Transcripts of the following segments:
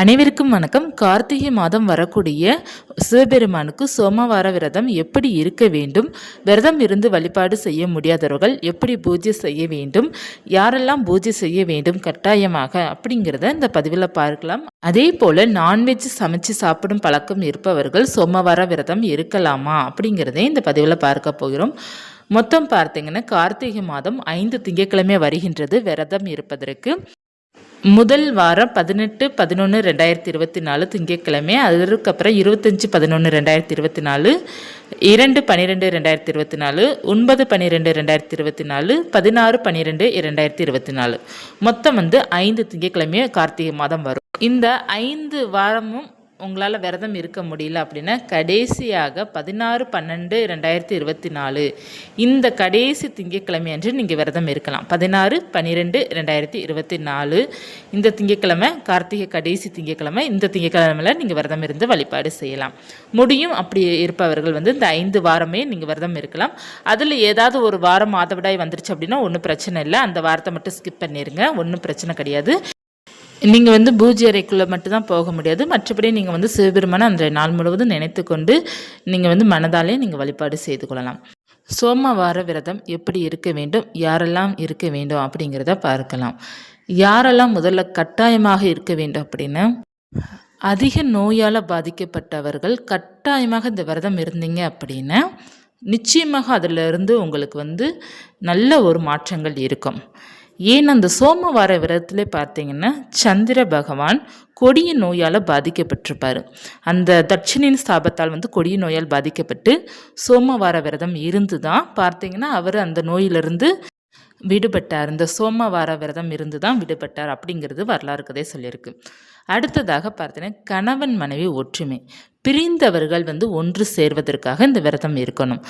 அனைவருக்கும் வணக்கம். கார்த்திகை மாதம் வரக்கூடிய சிவபெருமானுக்கு சோமவார விரதம் எப்படி இருக்க வேண்டும்? விரதம் இருந்து வழிபாடு செய்ய முடியாதவர்கள் எப்படி பூஜை செய்ய வேண்டும்? யாரெல்லாம் பூஜை செய்ய வேண்டும் கட்டாயமாக அப்படிங்கிறத இந்த பதிவில் பார்க்கலாம். அதே போல் நான்வெஜ் சமைச்சு சாப்பிடும் பழக்கம் இருப்பவர்கள் சோமவார விரதம் இருக்கலாமா அப்படிங்கிறதே இந்த பதிவில் பார்க்க போகிறோம். மொத்தம் பார்த்தீங்கன்னா கார்த்திகை மாதம் ஐந்து திங்கட்கிழமை வருகின்றது. விரதம் இருப்பதற்கு முதல் வாரம் பதினெட்டு பதினொன்று ரெண்டாயிரத்தி இருபத்தி நாலு திங்கட்கிழமை அதற்கப்புறம் இருபத்தஞ்சி பதினொன்று ரெண்டாயிரத்தி இருபத்தி நாலு இரண்டு பன்னிரெண்டு ரெண்டாயிரத்தி இருபத்தி நாலு ஒன்பது பன்னிரெண்டு ரெண்டாயிரத்தி இருபத்தி நாலு பதினாறு பன்னிரெண்டு இரண்டாயிரத்தி இருபத்தி நாலு. மொத்தம் வந்து ஐந்து திங்கட்கிழமையே கார்த்திகை மாதம் வரும். இந்த ஐந்து வாரமும் உங்களால் விரதம் இருக்க முடியல அப்படின்னா கடைசியாக பதினாறு பன்னெண்டு ரெண்டாயிரத்தி இருபத்தி நாலு. இந்த கடைசி திங்கட்கிழமை அன்று நீங்கள் விரதம் இருக்கலாம். பதினாறு பன்னிரெண்டு ரெண்டாயிரத்தி இருபத்தி நாலு. இந்த திங்கட்கிழமை கார்த்திகை கடைசி திங்கட்கிழமை இந்த திங்கட்கிழமையில் நீங்கள் விரதம் இருந்து வழிபாடு செய்யலாம். முடியும் அப்படி இருப்பவர்கள் வந்து இந்த ஐந்து வாரமே நீங்கள் விரதம் இருக்கலாம். அதில் ஏதாவது ஒரு வாரம் மாதவிடாய் வந்துருச்சு அப்படின்னா ஒன்றும் பிரச்சனை இல்லை. அந்த வாரத்தை மட்டும் ஸ்கிப் பண்ணிடுங்க ஒன்றும் பிரச்சனை கிடையாது. நீங்கள் வந்து பூஜை அறைக்குள்ளே மட்டும்தான் போக முடியாது. மற்றபடி நீங்கள் வந்து சிவபெருமானை அந்த நாள் முழுவதும் நினைத்து கொண்டு நீங்கள் வந்து மனதாலே நீங்கள் வழிபாடு செய்து கொள்ளலாம். சோமவார விரதம் எப்படி இருக்க வேண்டும்? யாரெல்லாம் இருக்க வேண்டும் அப்படிங்கிறத பார்க்கலாம். யாரெல்லாம் முதல்ல கட்டாயமாக இருக்க வேண்டும் அப்படின்னா? அதிக நோயால் பாதிக்கப்பட்டவர்கள் கட்டாயமாக இந்த விரதம் இருந்தீங்க அப்படின்னா நிச்சயமாக அதிலிருந்து உங்களுக்கு வந்து நல்ல ஒரு மாற்றங்கள் இருக்கும். ஏன் அந்த சோமவார விரதத்தில் பார்த்தீங்கன்னா சந்திர பகவான் கொடிய நோயால் பாதிக்கப்பட்டிருப்பார். அந்த தட்சிணின் ஸ்தாபத்தால் வந்து கொடிய நோயால் பாதிக்கப்பட்டு சோமவார விரதம் இருந்து தான் பார்த்தீங்கன்னா அவர் அந்த நோயிலிருந்து விடுபட்டார். இந்த சோமவார விரதம் இருந்து தான் விடுபட்டார் அப்படிங்கிறது வரலாறு கதை சொல்லியிருக்கு. அடுத்ததாக பார்த்தீங்கன்னா கணவன் மனைவி ஒற்றுமை. பிரிந்தவர்கள் வந்து ஒன்று சேர்வதற்காக இந்த விரதம் இருக்கணும்.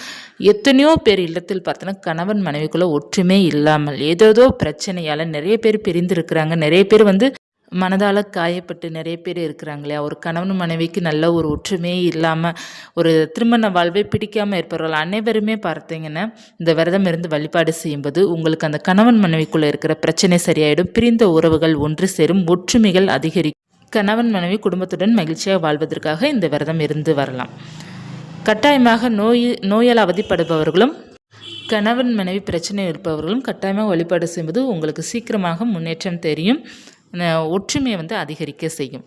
எத்தனையோ பேர் இல்லத்தில் பார்த்தோன்னா கணவன் மனைவிக்குள்ளே ஒற்றுமை இல்லாமல் ஏதேதோ பிரச்சனையால் நிறைய பேர் பிரிந்திருக்கிறாங்க. நிறைய பேர் வந்து மனதால் காயப்பட்டு நிறைய பேர் இருக்கிறாங்க இல்லையா? ஒரு கணவன் மனைவிக்கு நல்ல ஒரு ஒற்றுமையே இல்லாமல் ஒரு திருமண வாழ்வை பிடிக்காமல் இருப்பவர்கள் அனைவருமே பார்த்தீங்கன்னா இந்த விரதம் இருந்து வழிபாடு செய்யும்போது உங்களுக்கு அந்த கணவன் மனைவிக்குள்ளே இருக்கிற பிரச்சனை சரியாயிடும். பிரிந்த உறவுகள் ஒன்று சேரும் ஒற்றுமைகள் அதிகரிக்கும். கணவன் மனைவி குடும்பத்துடன் மகிழ்ச்சியாக வாழ்வதற்காக இந்த விரதம் இருந்து வரலாம். கட்டாயமாக நோய் நோயால் அவதிப்படுபவர்களும் கணவன் மனைவி பிரச்சனை இருப்பவர்களும் கட்டாயமாக வழிபாடு செய்வது உங்களுக்கு சீக்கிரமாக முன்னேற்றம் தெரியும். ஒற்றுமையை வந்து அதிகரிக்க செய்யும்.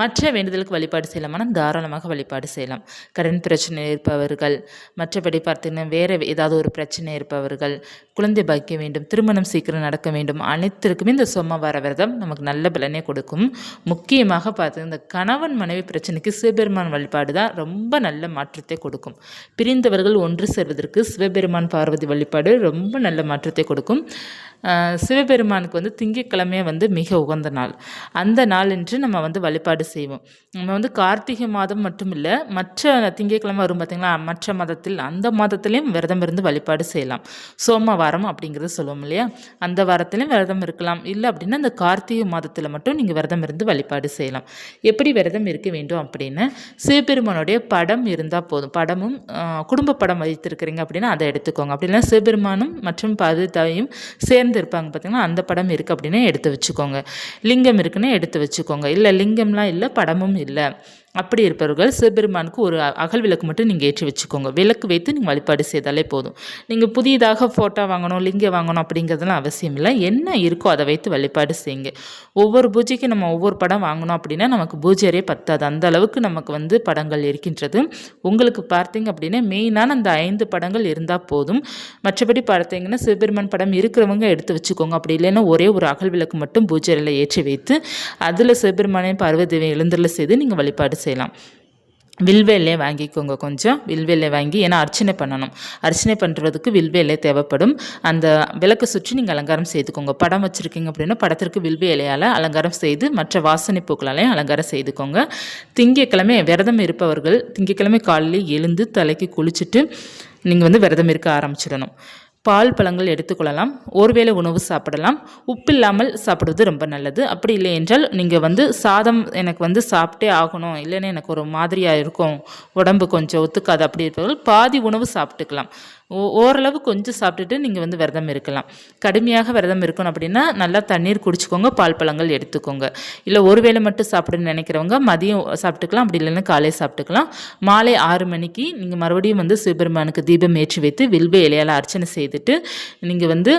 மற்ற வேண்டுதலுக்கு வழிபாடு செய்யலாமானா தாராளமாக வழிபாடு செய்யலாம். கடன் பிரச்சனை இருப்பவர்கள் மற்றபடி பார்த்தீங்கன்னா வேறு ஏதாவது ஒரு பிரச்சனை இருப்பவர்கள் குழந்தை பாக்கிய வேண்டும் திருமணம் சீக்கிரம் நடக்க வேண்டும் அனைத்திற்குமே இந்த சோமவார விரதம் நமக்கு நல்ல பலனை கொடுக்கும். முக்கியமாக பார்த்து இந்த கணவன் மனைவி பிரச்சனைக்கு சிவபெருமான் வழிபாடு தான் ரொம்ப நல்ல மாற்றத்தை கொடுக்கும். பிரிந்தவர்கள் ஒன்று சேர்வதற்கு சிவபெருமான் பார்வதி வழிபாடு ரொம்ப நல்ல மாற்றத்தை கொடுக்கும். சிவபெருமானுக்கு வந்து திங்கக்கிழமை வந்து மிக உகந்த நாள். அந்த நாள் என்று நம்ம வந்து வழிபாடு செய்வோம். நம்ம வந்து கார்த்திகை மாதம் மட்டும் இல்லை மற்ற திங்கக்கிழமை வரும் பார்த்திங்களா மற்ற மதத்தில் அந்த மாதத்துலேயும் விரதம் இருந்து வழிபாடு செய்யலாம். சோமவாரம் அப்படிங்கிறத சொல்லுவோம் இல்லையா? அந்த வாரத்துலேயும் விரதம் இருக்கலாம். இல்லை அப்படின்னா அந்த கார்த்திகை மாதத்தில் மட்டும் நீங்கள் விரதம் இருந்து வழிபாடு செய்யலாம். எப்படி விரதம் இருக்க வேண்டும் அப்படின்னு சிவபெருமானுடைய படம் இருந்தால் போதும். படமும் குடும்ப படம் வைத்திருக்கிறீங்க அப்படின்னா அதை எடுத்துக்கோங்க. அப்படின்னா சிவபெருமானும் மற்றும் பதிதாயும் சேர்ந்து சேர்ந்து இருப்பாங்க பார்த்தீங்கன்னா அந்த படம் இருக்குது அப்படின்னா எடுத்து வச்சுக்கோங்க. லிங்கம் இருக்குன்னு எடுத்து வச்சுக்கோங்க. இல்லை லிங்கம்லாம் இல்லை படமும் இல்லை. அப்படி இருப்பவர்கள் சிவபெருமானுக்கு ஒரு அகல் விளக்கு மட்டும் நீங்கள் ஏற்றி வச்சுக்கோங்க. விளக்கு வைத்து நீங்கள் வழிபாடு செய்தாலே போதும். நீங்கள் புதியதாக ஃபோட்டோ வாங்கணும் லிங்கம் வாங்கணும் அப்படிங்கிறதுலாம் அவசியம் இல்லை. என்ன இருக்கோ அதை வைத்து வழிபாடு செய்யுங்க. ஒவ்வொரு பூஜைக்கும் நம்ம ஒவ்வொரு படம் வாங்கணும் அப்படின்னா நமக்கு பூஜையரே பத்தாது. அந்த அளவுக்கு நமக்கு வந்து படங்கள் இருக்கின்றது. உங்களுக்கு பார்த்தீங்க அப்படின்னா மெயினான அந்த ஐந்து படங்கள் இருந்தால் போதும். மற்றபடி பார்த்தீங்கன்னா சிவபெருமான் படம் இருக்கிறவங்க எடுத்து வச்சுக்கோங்க. அப்படி இல்லைன்னா ஒரே ஒரு அகல் விளக்கு மட்டும் பூஜையில் ஏற்றி வைத்து அதில் சிவபெருமானையும் பார்வதேவை எழுந்தரில் செய்து நீங்கள் வழிபாடு செய்யலாம். வில்வேலே வாங்கிக்கோங்க கொஞ்சம். வில்வேலை வாங்கி ஏன்னா அர்ச்சனை பண்ணணும். அர்ச்சனை பண்ணுறதுக்கு வில்வேலை தேவைப்படும். அந்த விளக்கு சுற்றி நீங்கள் அலங்காரம் செய்துக்கோங்க. படம் வச்சுருக்கீங்க அப்படின்னா படத்திற்கு வில்வே இலையால் அலங்காரம் செய்து மற்ற வாசனை பூக்களாலையும் அலங்காரம் செய்துக்கோங்க. திங்கக்கிழமை விரதம் இருப்பவர்கள் திங்கக்கிழமை காலையில் எழுந்து தலைக்கு குளிச்சுட்டு நீங்கள் வந்து விரதம் இருக்க ஆரம்பிச்சிடணும். பால் பழங்கள் எடுத்துக்கொள்ளலாம். ஒருவேளை உணவு சாப்பிடலாம். உப்பு இல்லாமல் சாப்பிடுவது ரொம்ப நல்லது. அப்படி இல்லை என்றால் நீங்கள் வந்து சாதம் எனக்கு வந்து சாப்பிட்டே ஆகணும். இல்லைன்னா எனக்கு ஒரு மாதிரியாக இருக்கும். உடம்பு கொஞ்சம் ஒத்துக்காது. அப்படி இருப்பவர்கள் பாதி உணவு சாப்பிட்டுக்கலாம். ஓரளவு கொஞ்சம் சாப்பிட்டுட்டு நீங்கள் வந்து விரதம் இருக்கலாம். கடுமையாக விரதம் இருக்கணும் அப்படின்னா நல்லா தண்ணீர் குடிச்சுக்கோங்க பால் பழங்கள் எடுத்துக்கோங்க. இல்லை ஒரு வேளை மட்டும் சாப்பிடுன்னு நினைக்கிறவங்க மதியம் சாப்பிட்டுக்கலாம் அப்படி இல்லைன்னா காலை சாப்பிட்டுக்கலாம். மாலை ஆறு மணிக்கு நீங்கள் மறுபடியும் வந்து சிவபெருமானுக்கு தீபம் ஏற்றி வைத்து வில்வ இலையால் அர்ச்சனை செய்துட்டு நீங்கள் வந்து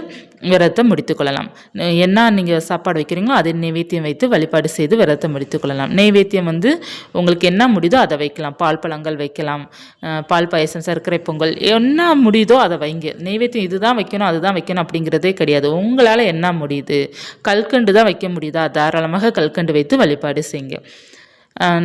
விரதத்தை முடித்துக்கொள்ளலாம் என்ன நீங்கள் சாப்பாடு வைக்கிறீங்களோ அதை நைவேத்தியம் வைத்து வழிபாடு செய்து விரதத்தை முடித்துக்கொள்ளலாம் நைவேத்தியம் வந்து உங்களுக்கு என்ன முடியுதோ அதை வைக்கலாம். பால் பழங்கள் வைக்கலாம். பால் பாயசம் சர்க்கரை பொங்கல் என்ன முடியுதோ அதை வைங்க. நைவேத்தியம் இதுதான் வைக்கணும் அதுதான் வைக்கணும் அப்படிங்கிறதே கிடையாது. உங்களால் என்ன முடியுது? கல்கண்டு தான் வைக்க முடியுதா? தாராளமாக கல்கண்டு வைத்து வழிபாடு செய்யுங்க.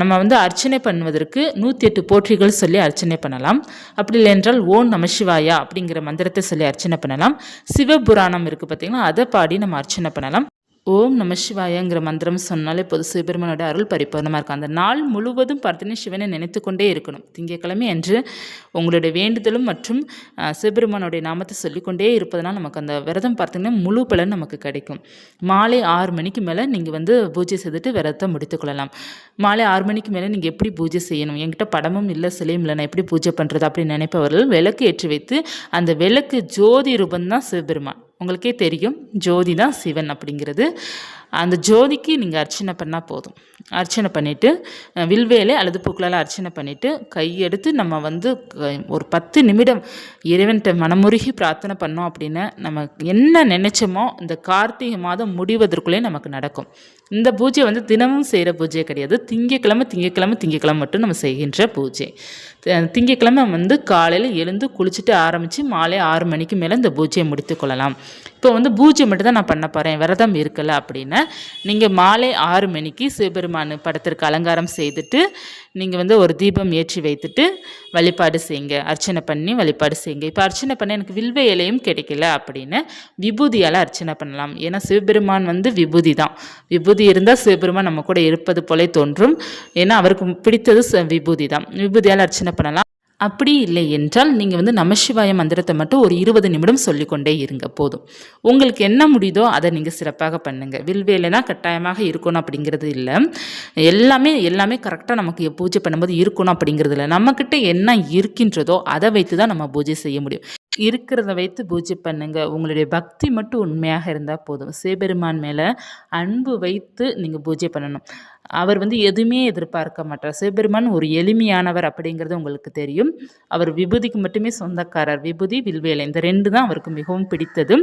நம்ம வந்து அர்ச்சனை பண்ணுவதற்கு நூற்றி எட்டு போற்றிகள் சொல்லி அர்ச்சனை பண்ணலாம். அப்படி இல்லை என்றால் ஓம் நமசிவாயா அப்படிங்கிற மந்திரத்தை சொல்லி அர்ச்சனை பண்ணலாம். சிவபுராணம் இருக்குது பார்த்தீங்கன்னா அதை பாடி நம்ம அர்ச்சனை பண்ணலாம். ஓம் நம சிவாயங்கிற மந்திரம் சொன்னாலே பொது சிவபெருமானோட அருள் பரிபூர்ணமாக இருக்கும். அந்த நாள் முழுவதும் பார்த்தீங்கன்னா சிவனை நினைத்து கொண்டே இருக்கணும். திங்கட்கிழமை அன்று உங்களுடைய வேண்டுதலும் மற்றும் சிவபெருமானுடைய நாமத்தை சொல்லிக்கொண்டே இருப்பதனால் நமக்கு அந்த விரதம் பார்த்தீங்கன்னா முழு பலன் நமக்கு கிடைக்கும். மாலை ஆறு மணிக்கு மேலே நீங்கள் வந்து பூஜை செய்துட்டு விரதத்தை முடித்துக்கொள்ளலாம் மாலை ஆறு மணிக்கு மேலே நீங்கள் எப்படி பூஜை செய்யணும்? என்கிட்ட படமும் இல்லை சிலையும் இல்லை. நான் எப்படி பூஜை பண்ணுறது அப்படின்னு நினைப்பவர்கள் விளக்கு ஏற்றி வைத்து அந்த விளக்கு ஜோதி ரூபந்தான் சிவபெருமான். உங்களுக்கே தெரியும் ஜோதி தான் சிவன் அப்படிங்கிறது. அந்த ஜோதிக்கு நீங்கள் அர்ச்சனை பண்ணால் போதும். அர்ச்சனை பண்ணிவிட்டு வில்வேலை அல்லது பூக்களால் அர்ச்சனை பண்ணிவிட்டு கையெடுத்து நம்ம வந்து க- ஒரு பத்து நிமிடம் இறைவன்கிட்ட மனமுருகி பிரார்த்தனை பண்ணோம் அப்படின்னா நம்ம என்ன நினைச்சோமோ இந்த கார்த்திகை மாதம் முடிவதற்குள்ளே நமக்கு நடக்கும். இந்த பூஜை வந்து தினமும் செய்கிற பூஜை கிடையாது. திங்கக்கிழமை திங்கக்கிழமை திங்கக்கிழமை மட்டும் நம்ம செய்கின்ற பூஜை. திங்கக்கிழமை திங்கட்கிழமை வந்து காலையில் எழுந்து குளிச்சுட்டு ஆரம்பித்து மாலை ஆறு மணிக்கு மேலே இந்த பூஜையை முடித்து கொள்ளலாம். இப்போ வந்து பூஜை மட்டும் தான் நான் பண்ண போகிறேன் விரதம் இருக்கலை அப்படின்னா. நீங்கள் மாலை ஆறு மணிக்கு சிவபெருமான் படத்திற்கு அலங்காரம் செய்துட்டு நீங்கள் வந்து ஒரு தீபம் ஏற்றி வைத்துட்டு வழிபாடு செய்யுங்க. அர்ச்சனை பண்ணி வழிபாடு செய்யுங்க. இப்போ அர்ச்சனை பண்ண எனக்கு வில்வ இலையும் கிடைக்கல அப்படின்னு விபூதியால் அர்ச்சனை பண்ணலாம். ஏன்னா சிவபெருமான் வந்து விபூதி தான். விபூதி இருந்தால் சிவபெருமான் நம்ம கூட இருப்பது போலே தோன்றும். ஏன்னா அவருக்கு பிடித்தது ச- விபூதி தான். விபூதியால் அர்ச்சனை பண்ணலாம். அப்படி இல்லை என்றால் நீங்கள் வந்து நமசிவாய மந்திரத்தை மட்டும் ஒரு இருபது நிமிடம் சொல்லிக்கொண்டே இருங்க போதும். உங்களுக்கு என்ன முடியுதோ அதை நீங்கள் சிறப்பாக பண்ணுங்கள் வில்வேலைனா கட்டாயமாக இருக்கணும் அப்படிங்கிறது இல்லை. எல்லாமே எல்லாமே கரெக்டாக நமக்கு பூஜை பண்ணும்போது இருக்கணும் அப்படிங்கிறது இல்லை. நம்மக்கிட்ட என்ன இருக்கின்றதோ அதை வைத்து தான் நம்ம பூஜை செய்ய முடியும். இருக்கிறத வைத்து பூஜை பண்ணுங்க. உங்களுடைய பக்தி மட்டும் உண்மையாக இருந்தால் போதும். சிவபெருமான் மேலே அன்பு வைத்து நீங்கள் பூஜை பண்ணணும். அவர் வந்து எதுவுமே எதிர்பார்க்க மாட்டார். சிவபெருமான் ஒரு எளிமையானவர் அப்படிங்கிறது உங்களுக்கு தெரியும். அவர் விபூதிக்கு மட்டுமே சொந்தக்காரர். விபூதி வில்வேலை இந்த ரெண்டு தான் அவருக்கு மிகவும் பிடித்தது.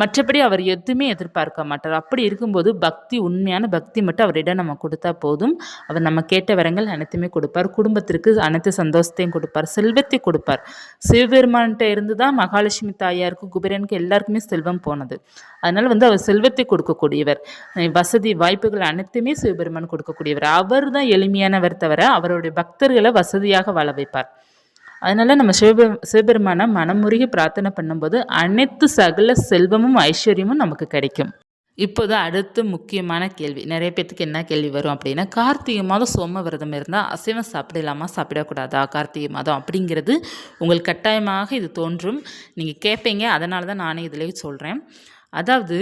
மற்றபடி அவர் எதுவுமே எதிர்பார்க்க மாட்டார். அப்படி இருக்கும்போது பக்தி உண்மையான பக்தி மட்டும் அவரிடம் நம்ம கொடுத்தா போதும். அவர் நம்ம கேட்ட வரங்கள் அனைத்துமே கொடுப்பார். குடும்பத்திற்கு அனைத்து சந்தோஷத்தையும் கொடுப்பார். செல்வத்தை கொடுப்பார். சிவபெருமான்கிட்ட இருந்து தான் மகாலட்சுமி தாயாருக்கு குபேரனுக்கு எல்லாருக்குமே செல்வம் போனது. அதனால் வந்து அவர் செல்வத்தை கொடுக்கக்கூடியவர். வசதி வாய்ப்புகள் அனைத்துமே சிவபெருமான் கொடுக்கக்கூடியவர். அவர் தான் எளிமையானவர் தவிர அவருடைய பக்தர்களை வசதியாக வாழ வைப்பார். அதனால் நம்ம சிவபெ சிவபெருமானை மனமுருகி பிரார்த்தனை பண்ணும்போது அனைத்து சகல செல்வமும் ஐஸ்வர்யமும் நமக்கு கிடைக்கும். இப்போது அடுத்து முக்கியமான கேள்வி. நிறைய பேத்துக்கு என்ன கேள்வி வரும் அப்படின்னா கார்த்திகை மாதம் சோம விரதம் இருந்தால் அசைவம் சாப்பிடலாமா சாப்பிடக்கூடாதா கார்த்திகை மாதம் அப்படிங்கிறது உங்களுக்கு கட்டாயமாக இது தோன்றும். நீங்கள் கேட்பீங்க அதனால தான் நானே இதிலே சொல்கிறேன் அதாவது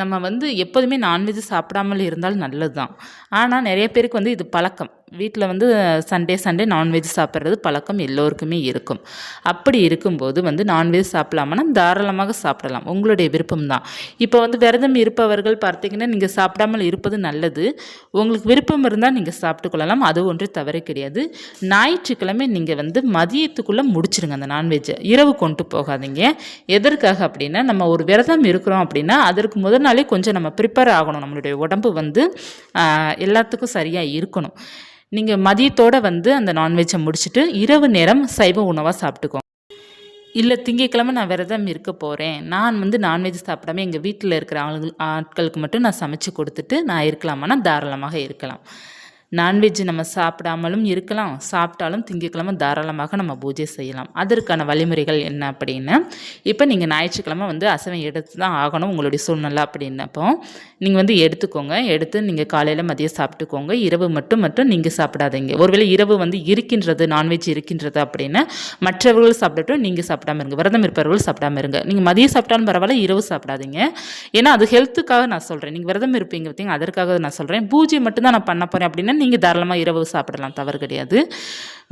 நம்ம வந்து எப்போதுமே நான்வெஜ் சாப்பிடாமல் இருந்தால் நல்லது தான் ஆனால் நிறைய பேருக்கு வந்து இது பழக்கம். வீட்டில் வந்து சண்டே சண்டே நான்வெஜ் சாப்பிட்றது பழக்கம் எல்லோருக்குமே இருக்கும். அப்படி இருக்கும்போது வந்து நான்வெஜ் சாப்பிடலாமான்னா தாராளமாக சாப்பிடலாம். உங்களுடைய விருப்பம் தான். இப்போ வந்து விரதம் இருப்பவர்கள் பார்த்தீங்கன்னா நீங்கள் சாப்பிடாமல் இருப்பது நல்லது. உங்களுக்கு விருப்பம் இருந்தால் நீங்கள் சாப்பிட்டுக்கொள்ளலாம் அது ஒன்று தவறு கிடையாது. ஞாயிற்றுக்கிழமை நீங்கள் வந்து மதியத்துக்குள்ளே முடிச்சிருங்க அந்த நான்வெஜ்ஜை இரவு கொண்டு போகாதீங்க. எதற்காக அப்படின்னா நம்ம ஒரு விரதம் இருக்கிறோம் அப்படின்னா அதற்கு முதல் நாளே கொஞ்சம் நம்ம ப்ரிப்பேர் ஆகணும். நம்மளுடைய உடம்பு வந்து எல்லாத்துக்கும் சரியாக இருக்கணும். நீங்கள் மதியத்தோடு வந்து அந்த நான்வெஜ்ஜை முடிச்சுட்டு இரவு நேரம் சைவ உணவாக சாப்பிட்டுக்கோங்க இல்லை திங்கக்கிழமை நான் விரதம் இருக்க போகிறேன் நான் வந்து நான்வெஜ் சாப்பிடாம எங்கள் வீட்டில் இருக்கிற ஆளுங்க ஆட்களுக்கு மட்டும் நான் சமைச்சு கொடுத்துட்டு நான் இருக்கலாமான்னா தாராளமாக இருக்கலாம். நான்வெஜ் நம்ம சாப்பிடாமலும் இருக்கலாம் சாப்பிட்டாலும் திங்கக்கிழமை தாராளமாக நம்ம பூஜை செய்யலாம். அதற்கான வழிமுறைகள் என்ன அப்படின்னா இப்போ நீங்கள் ஞாயிற்றுக்கிழமை வந்து அசைவம் எடுத்து தான் ஆகணும் உங்களுடைய சூழ்நிலை அப்படின்னப்போ நீங்கள் வந்து எடுத்துக்கோங்க. எடுத்து நீங்கள் காலையில் மதியம் சாப்பிட்டுக்கோங்க. இரவு மட்டும் மட்டும் நீங்கள் சாப்பிடாதீங்க. ஒருவேளை இரவு வந்து இருக்கின்றது நான்வெஜ் இருக்கின்றது அப்படின்னா மற்றவர்கள் சாப்பிடட்டும் நீங்கள் சாப்பிடாம இருங்க. விரதம் இருப்பவர்கள் சாப்பிடாம இருங்க. நீங்கள் மதியம் சாப்பிட்டாலும் பரவாயில்ல இரவு சாப்பிடாதீங்க. ஏன்னா அது ஹெல்த்துக்காக நான் சொல்கிறேன் நீங்கள் விரதம் இருப்பீங்க பார்த்தீங்க அதற்காக நான் சொல்கிறேன் பூஜை மட்டும் தான் நான் பண்ண போகிறேன் அப்படின்னா நீங்கள் தாராளமாக இரவு சாப்பிடலாம். தவறு கிடையாது.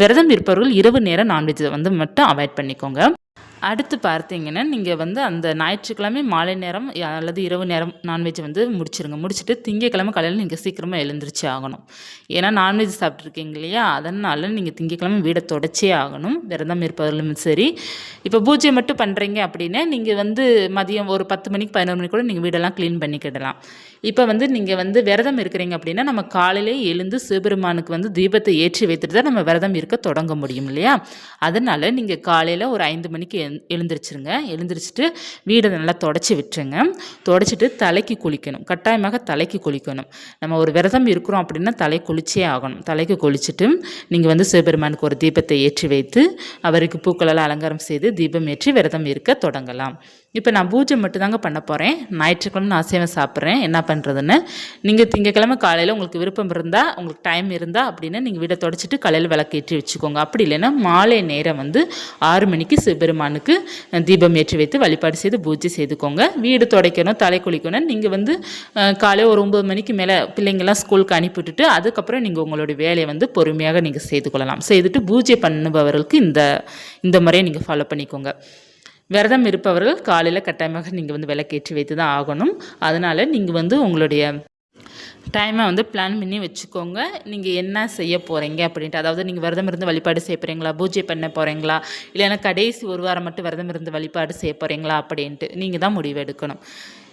விரதம் இருப்பவர்கள் இரவு நேரம் நான்வெஜ் வந்து மட்டும் அவாய்ட் பண்ணிக்கோங்க. அடுத்து பார்த்தீங்கன்னா நீங்கள் வந்து அந்த ஞாயிற்றுக்கிழமை மாலை நேரம் அல்லது இரவு நேரம் நான்வெஜ் வந்து முடிச்சிருங்க. முடிச்சுட்டு திங்கக்கிழமை காலையில் நீங்கள் சீக்கிரமாக எழுந்திரிச்சு ஆகணும். ஏன்னா நான்வெஜ் சாப்பிட்ருக்கீங்க இல்லையா? அதனால் நீங்கள் திங்கக்கிழமை வீடை தொடச்சே ஆகணும். விரதம் இருப்பவர்களும் சரி. இப்போ பூஜை மட்டும் பண்ணுறீங்க அப்படின்னா நீங்கள் வந்து மதியம் ஒரு பத்து மணிக்கு பதினோரு மணிக்கு கூட நீங்கள் வீடெல்லாம் க்ளீன் பண்ணிக்கிடலாம். இப்போ வந்து நீங்கள் வந்து விரதம் இருக்கிறீங்க அப்படின்னா நம்ம காலையிலே எழுந்து சிவபெருமானுக்கு வந்து தீபத்தை ஏற்றி வைத்துட்டு தான் நம்ம விரதம் இருக்க தொடங்க முடியும் இல்லையா? அதனால் நீங்கள் காலையில் ஒரு ஐந்து மணிக்கு எழு- எழுந்திரிச்சிருங்க. எழுந்திரிச்சிட்டு வீடை நல்லா தொடச்சி விட்டுருங்க. தொடச்சிட்டு தலைக்கு குளிக்கணும். கட்டாயமாக தலைக்கு குளிக்கணும். நம்ம ஒரு விரதம் இருக்கிறோம் அப்படின்னா தலை குளிச்சே ஆகணும். தலைக்கு குளிச்சுட்டு நீங்கள் வந்து சிவபெருமானுக்கு ஒரு தீபத்தை ஏற்றி வைத்து அவருக்கு பூக்களெல்லாம் அலங்காரம் செய்து தீபம் ஏற்றி விரதம் இருக்க தொடங்கலாம். இப்போ நான் பூஜை மட்டும்தாங்க பண்ண போகிறேன் ஞாயிற்றுக்கிழமை நான் அசைவம் சாப்பிட்றேன். என்ன பண்ணுறதுன்னு நீங்கள் திங்கக்கிழமை காலையில் உங்களுக்கு விருப்பம் இருந்தால் உங்களுக்கு டைம் இருந்தால் அப்படின்னு நீங்கள் வீடை தொடச்சிட்டு காலையில் விளக்கேற்றி வச்சுக்கோங்க. அப்படி இல்லைன்னா மாலை நேரம் வந்து ஆறு மணிக்கு சிவபெருமானுக்கு தீபம் ஏற்றி வைத்து வழிபாடு செய்து பூஜை செய்துக்கோங்க. வீடு துடைக்கணும் தலை குளிக்கணும். நீங்கள் வந்து காலையில் ஒரு ஒம்பது மணிக்கு மேலே பிள்ளைங்கள்லாம் ஸ்கூலுக்கு அனுப்பிவிட்டுட்டு அதுக்கப்புறம் நீங்கள் உங்களுடைய வேலையை வந்து பொறுமையாக நீங்கள் செய்து கொள்ளலாம். செய்துட்டு பூஜை பண்ணுபவர்களுக்கு இந்த இந்த முறையை நீங்கள் ஃபாலோ பண்ணிக்கோங்க. விரதம் இருப்பவர்கள் காலையில் கட்டாயமாக நீங்கள் வந்து விளக்கேற்றி வைத்து தான் ஆகணும். அதனால் நீங்கள் வந்து உங்களுடைய டைமை வந்து பிளான் பண்ணி வச்சுக்கோங்க. நீங்கள் என்ன செய்ய போகிறீங்க அப்படின்ட்டு அதாவது நீங்கள் விரதம் இருந்து வழிபாடு செய்ய போகிறீங்களா பூஜை பண்ண போகிறீங்களா இல்லைன்னா கடைசி ஒரு வாரம் மட்டும் விரதம் இருந்து வழிபாடு செய்ய போகிறீங்களா அப்படின்ட்டு நீங்கள் தான் முடிவு எடுக்கணும்.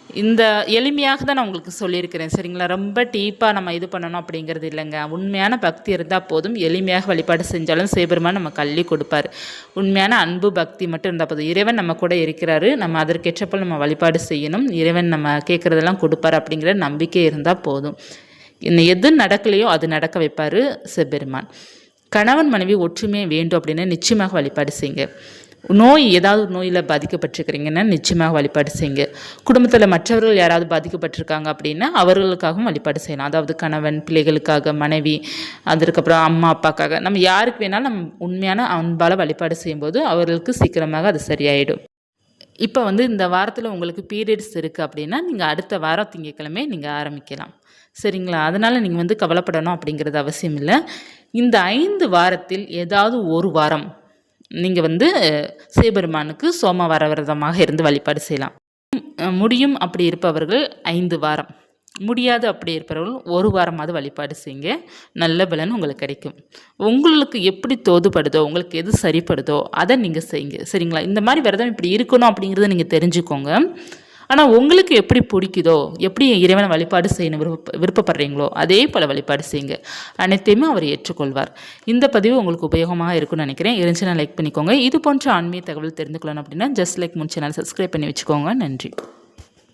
இந்த எளிமையாக தான் நான் உங்களுக்கு சொல்லியிருக்கிறேன் சரிங்களா? ரொம்ப டீப்பாக நம்ம இது பண்ணணும் அப்படிங்கிறது இல்லைங்க. உண்மையான பக்தி இருந்தால் போதும். எளிமையாக வழிபாடு செஞ்சாலும் சிவபெருமான் நம்ம கல்வி கொடுப்பார். உண்மையான அன்பு பக்தி மட்டும் இருந்தால் போதும். இறைவன் நம்ம கூட இருக்கிறாரு. நம்ம அதற்கேற்றப்போல் நம்ம வழிபாடு செய்யணும். இறைவன் நம்ம கேட்குறதெல்லாம் கொடுப்பார் அப்படிங்கிற நம்பிக்கை இருந்தால் போதும். இன்னும் எது நடக்கலையோ அது நடக்க வைப்பார் சிவபெருமான். கணவன் மனைவி ஒற்றுமையை வேண்டும் அப்படின்னு நிச்சயமாக வழிபாடு செய்யுங்க. நோய் ஏதாவது ஒரு நோயில் பாதிக்கப்பட்டிருக்கிறீங்கன்னா நிச்சயமாக வழிபாடு செய்யுங்க. குடும்பத்தில் மற்றவர்கள் யாராவது பாதிக்கப்பட்டிருக்காங்க அப்படின்னா அவர்களுக்காகவும் வழிபாடு செய்யலாம். அதாவது கணவன் பிள்ளைகளுக்காக மனைவி அதற்கப்புறம் அம்மா அப்பாக்காக. நம்ம யாருக்கு வேணாலும் நம்ம உண்மையான அன்பால் வழிபாடு செய்யும்போது அவர்களுக்கு சீக்கிரமாக அது சரியாயிடும். இப்போ வந்து இந்த வாரத்தில் உங்களுக்கு பீரியட்ஸ் இருக்குது அப்படின்னா நீங்கள் அடுத்த வாரம் திங்கட்கிழமை நீங்கள் ஆரம்பிக்கலாம். சரிங்களா? அதனால் நீங்கள் வந்து கவலைப்படணும் அப்படிங்கிறது அவசியம் இல்லை. இந்த ஐந்து வாரத்தில் ஏதாவது ஒரு வாரம் நீங்கள் வந்து சிவபெருமானுக்கு சோமவார விரதமாக இருந்து வழிபாடு செய்யலாம். முடியும் அப்படி இருப்பவர்கள் ஐந்து வாரம். முடியாது அப்படி இருப்பவர்கள் ஒரு வாரமாவது வழிபாடு செய்யுங்க. நல்ல பலன் உங்களுக்கு கிடைக்கும். உங்களுக்கு எப்படி தோதுபடுதோ உங்களுக்கு எது சரிப்படுதோ அதை நீங்கள் செய்யுங்க. சரிங்களா? இந்த மாதிரி விரதம் இப்படி இருக்கணும் அப்படிங்கிறத நீங்கள் தெரிஞ்சுக்கோங்க. ஆனால் உங்களுக்கு எப்படி பிடிக்குதோ எப்படி இறைவனை வழிபாடு செய்யணும் விருப்ப விருப்பப்படுறீங்களோ அதே போல் வழிபாடு செய்யுங்க. அனைத்தையுமே அவர் ஏற்றுக்கொள்வார். இந்த பதிவு உங்களுக்கு உபயோகமாக இருக்கும்னு நினைக்கிறேன். இருந்துச்சுன்னா லைக் பண்ணிக்கோங்க. இது போன்ற ஆன்மீக தகவல் தெரிந்து கொள்ளணும் அப்படின்னா ஜஸ்ட் லைக் முன் சேனல் சப்ஸ்கிரைப் பண்ணி வச்சுக்கோங்க. நன்றி.